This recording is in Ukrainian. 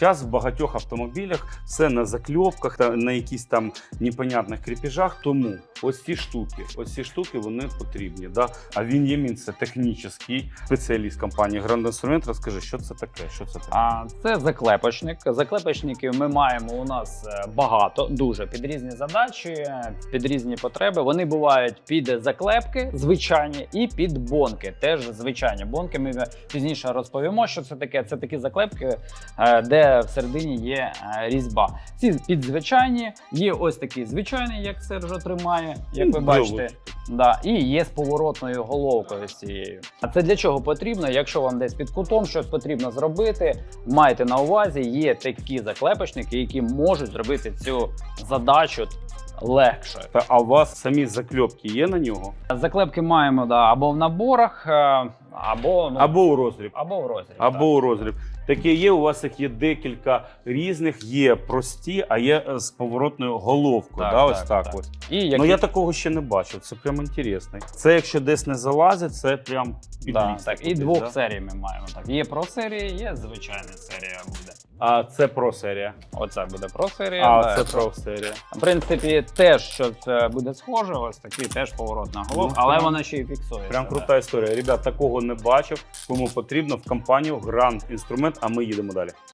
Зараз в багатьох автомобілях все на закльопках, та на якісь там непонятних кріпіжах. Тому ось ці штуки, ось ці штуки вони потрібні. Да? А він Ємін це технічний спеціаліст компанії Grand Instrument. Розкажи, що це таке? Що це таке? А це заклепочник. Заклепочників ми маємо у нас е, багато, дуже під різні задачі, під різні потреби. Вони бувають під заклепки звичайні і під бонки. Теж звичайні бонки. Ми пізніше розповімо, що це таке. Це такі заклепки, е, де всередині є е, різьба. Ці під звичайні, є ось такий звичайний, як Сержо як ви бачите. Да, і є з поворотною головкою з цією. А це для чого потрібно? Якщо вам десь під кутом щось потрібно зробити, майте на увазі, є такі заклепочники, які можуть зробити цю задачу легшою. Та, а у вас самі закльопки є на нього? Заклепки маємо да, або в наборах, е, або, ну, Або у розріб. або в розріб. Або у розріб. Таке є, у вас їх є декілька різних, є прості, а є е, з поворотною головкою. Так, да, ось так, так, так. ось. І які... Ну я такого ще не бачив. Це прям інтересно. Це якщо десь не залазить, це прям да, так, і двох да? серій ми маємо. Так. Є про серії, є звичайна серія буде. А це про серія. Оце буде про серія. А да, це про серія. В принципі, теж щось е, буде схоже, ось такий теж поворотна головка, Ну, але прям- вона ще й фіксується. Прям крута історія. Ребят, такого не бачив. Кому потрібно в компанію Grand Instrument, а ми їдемо далі.